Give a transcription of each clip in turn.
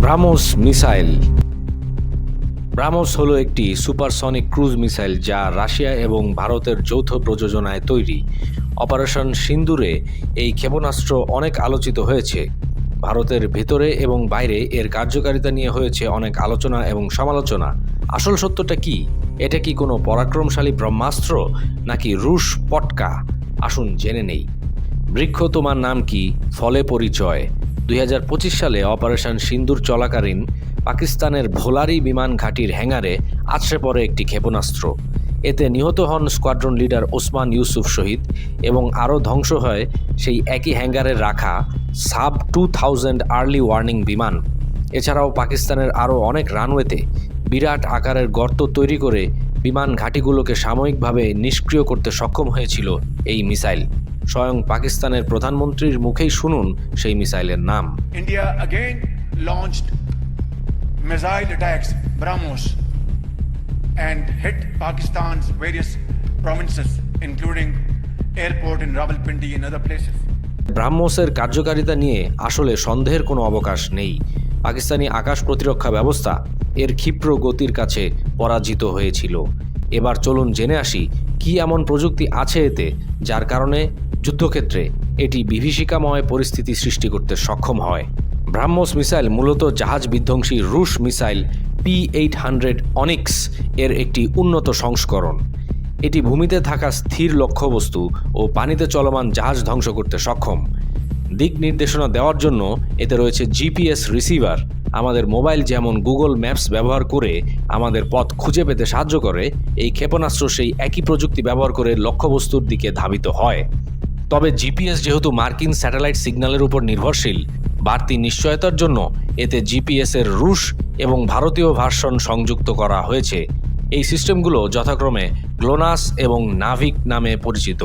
BrahMos missile BrahMos হলো একটি supersonic cruise missile যা রাশিয়া এবং ভারতের যৌথ প্রযোজনায় তৈরি। অপারেশন সিন্দুরে এই ক্ষেপণাস্ত্র অনেক আলোচিত হয়েছে। ভারতের ভেতরে এবং বাইরে এর কার্যকারিতা নিয়ে হয়েছে অনেক আলোচনা এবং সমালোচনা। আসল সত্যটা কি? এটা কি কোনো পরাক্রমশালী ব্রহ্মাস্ত্র নাকি রুশ পটকা? আসুন জেনে নেই। বৃক্ষ তোমার নাম কি? ফলে পরিচয়। দুই হাজার পঁচিশ সালে অপারেশন সিন্দুর চলাকালীন পাকিস্তানের ভোলারি বিমান ঘাঁটির হ্যাঙ্গারে আছড়ে পড়ে একটি ক্ষেপণাস্ত্র। এতে নিহত হন স্কোয়াড্রন লিডার ওসমান ইউসুফ শহীদ এবং আরও ধ্বংস হয় সেই একই হ্যাঙ্গারে রাখা Saab two thousand early warning বিমান। এছাড়াও পাকিস্তানের আরও অনেক রানওয়েতে বিরাট আকারের গর্ত তৈরি করে বিমান ঘাঁটিগুলোকে সাময়িকভাবে নিষ্ক্রিয় করতে সক্ষম হয়েছিল এই মিসাইল। স্বয়ং পাকিস্তানের প্রধানমন্ত্রীর মুখেই শুনুন সেই মিসাইলের নাম। India again launched missile attacks, BrahMos, and hit Pakistan's various provinces, including airport in Rawalpindi and other places. ব্রাহ্মসের কার্যকারিতা নিয়ে আসলে সন্দেহের কোনো অবকাশ নেই। পাকিস্তানি আকাশ প্রতিরক্ষা ব্যবস্থা এর ক্ষিপ্র গতির কাছে পরাজিত হয়েছিল। এবার চলুন জেনে আসি কি এমন প্রযুক্তি আছে এতে যার কারণে যুদ্ধক্ষেত্রে এটি বিভীষিকাময় পরিস্থিতি সৃষ্টি করতে সক্ষম হয়। ব্রাহ্মস মিসাইল মূলত জাহাজ বিধ্বংসী রুশ missile P eight hundred Onyx এর একটি উন্নত সংস্করণ। এটি ভূমিতে থাকা স্থির লক্ষ্যবস্তু ও পানিতে চলমান জাহাজ ধ্বংস করতে সক্ষম। দিক নির্দেশনা দেওয়ার জন্য এতে রয়েছে জিপিএস রিসিভার। আমাদের মোবাইল যেমন গুগল ম্যাপস ব্যবহার করে আমাদের পথ খুঁজে পেতে সাহায্য করে, এই ক্ষেপণাস্ত্র সেই একই প্রযুক্তি ব্যবহার করে লক্ষ্যবস্তুর দিকে ধাবিত হয়। তবে জিপিএস যেহেতু মার্কিন স্যাটেলাইট সিগন্যালের উপর নির্ভরশীল, বাড়তি নিশ্চয়তার জন্য এতে জিপিএস এর রুশ এবং ভারতীয় ভার্সন সংযুক্ত করা হয়েছে। এই সিস্টেমগুলো যথাক্রমে গ্লোনাস এবং নাভিক নামে পরিচিত।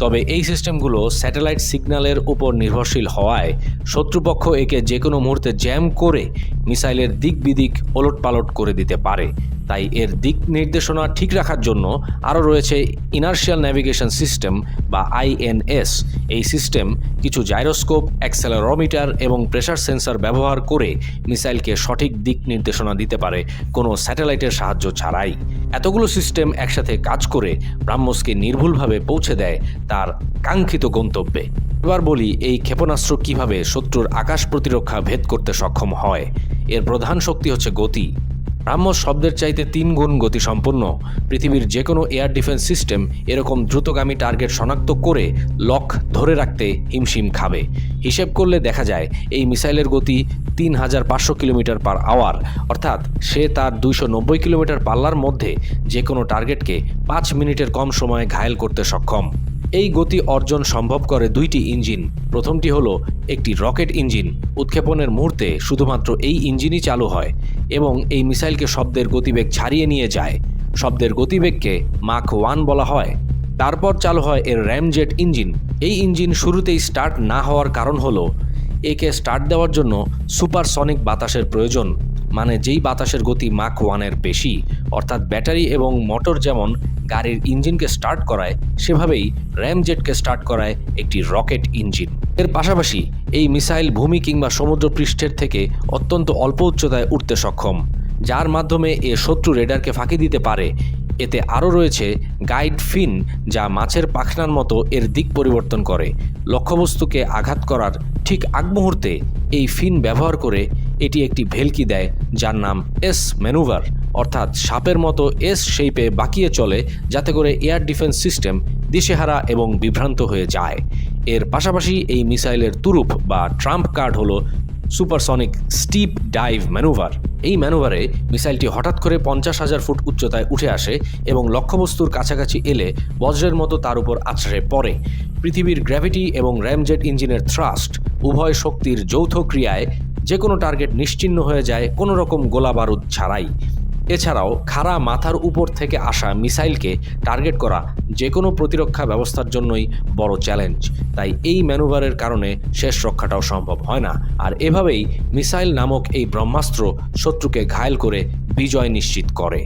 তবে এই সিস্টেমগুলো স্যাটেলাইট সিগন্যালের উপর নির্ভরশীল হওয়ায় শত্রুপক্ষ একে যে কোনো মুহূর্তে জ্যাম করে মিসাইলের দিক বিদিক ওলটপালট করে দিতে পারে। তাই এর দিক নির্দেশনা ঠিক রাখার জন্য আরও রয়েছে ইনার্শিয়াল ন্যাভিগেশন সিস্টেম বা আইএনএস এই সিস্টেম কিছু জাইরোস্কোপ অ্যাক্সেলারোমিটার এবং প্রেশার সেন্সর ব্যবহার করে মিসাইলকে সঠিক দিক নির্দেশনা দিতে পারে। কোনো স্যাটেলাইটের সাহায্য ছাড়াই। এতগুলো সিস্টেম একসাথে কাজ করে ব্রাহ্মসকে নির্ভুলভাবে পৌঁছে দেয় তার কাঙ্ক্ষিত গন্তব্যে। এবার বলি এই ক্ষেপণাস্ত্র কীভাবে শত্রুর আকাশ প্রতিরক্ষা ভেদ করতে সক্ষম হয়। এর প্রধান শক্তি হচ্ছে গতি। ব্রাহ্মস শব্দের চাইতে তিন গুণ গতিসম্পন্ন। পৃথিবীর যে কোনো এয়ার ডিফেন্স সিস্টেম এরকম দ্রুতগামী টার্গেট শনাক্ত করে লক ধরে রাখতে হিমশিম খাবে। হিসেব করলে দেখা যায়, এই মিসাইলের গতি তিন হাজার পাঁচশো কিলোমিটার পার আওয়ার, অর্থাৎ সে তার দুইশো নব্বই কিলোমিটার পাল্লার মধ্যে যে কোনো টার্গেটকে পাঁচ মিনিটের কম সময়ে ঘায়েল করতে সক্ষম। এই গতি অর্জন সম্ভব করে দুইটি ইঞ্জিন। প্রথমটি হলো একটি রকেট ইঞ্জিন। উৎক্ষেপণের মুহূর্তে শুধুমাত্র এই ইঞ্জিনই চালু হয় এবং এই মিসাইলকে শব্দের গতিবেগ ছাড়িয়ে নিয়ে যায়। শব্দের গতিবেগকে মাক ওয়ান বলা হয়। তারপর চালু হয় এর র্যামজেট ইঞ্জিন। এই ইঞ্জিন শুরুতেই স্টার্ট না হওয়ার কারণ হলো, একে স্টার্ট দেওয়ার জন্য সুপারসনিক বাতাসের প্রয়োজন। মানে যেই বাতাসের গতি মাক ওয়ানের বেশি, অর্থাৎ ব্যাটারি এবং মোটর যেমন গাড়ির ইঞ্জিনকে স্টার্ট করায়, সেভাবেই র্যামজেটকে স্টার্ট করায় একটি রকেট ইঞ্জিন। এর পাশাপাশি এই মিসাইল ভূমি কিংবা সমুদ্র পৃষ্ঠের থেকে অত্যন্ত অল্প উচ্চতায় উঠতে সক্ষম, যার মাধ্যমে এ শত্রু রেডারকে ফাঁকি দিতে পারে। এতে আরও রয়েছে গাইড ফিন, যা মাছের পাখনার মতো এর দিক পরিবর্তন করে। লক্ষ্যবস্তুকে আঘাত করার ঠিক আগ মুহূর্তে এই ফিন ব্যবহার করে এটি একটি ভেলকি দেয়, যার নাম এস ম্যানুভার অর্থাৎ সাপের মতো এস শেপে বাকিয়ে চলে, যাতে করে এয়ার ডিফেন্স সিস্টেম দিশেহারা এবং বিভ্রান্ত হয়ে যায়। এর পাশাপাশি এই মিসাইলের তুরুপ বা ট্রাম্প কার্ড হলো সুপারসনিক স্টিপ ডাইভ ম্যানুভার এই ম্যানুভারে মিসাইলটি হঠাৎ করে পঞ্চাশ হাজার ফুট উচ্চতায় উঠে আসে এবং লক্ষ্যবস্তুর কাছাকাছি এলে বজ্রের মতো তার উপর আছড়ে পড়ে। পৃথিবীর গ্র্যাভিটি এবং র্যামজেট ইঞ্জিনের থ্রাস্ট উভয় শক্তির যৌথ ক্রিয়ায় যে কোনো টার্গেট নিশ্চিন্ন হয়ে যায় কোনো রকম গোলা বারুদ ছাড়াই। এছাড়াও খাড়া মাথার উপর থেকে আসা মিসাইলকে টার্গেট করা যে কোনো প্রতিরক্ষা ব্যবস্থার জন্যই বড় চ্যালেঞ্জ। তাই এই ম্যানুভারের কারণে শেষ রক্ষাটাও সম্ভব হয় না। আর এভাবেই মিসাইল নামক এই ব্রহ্মাস্ত্র শত্রুকে ঘায়ল করে বিজয় নিশ্চিত করে।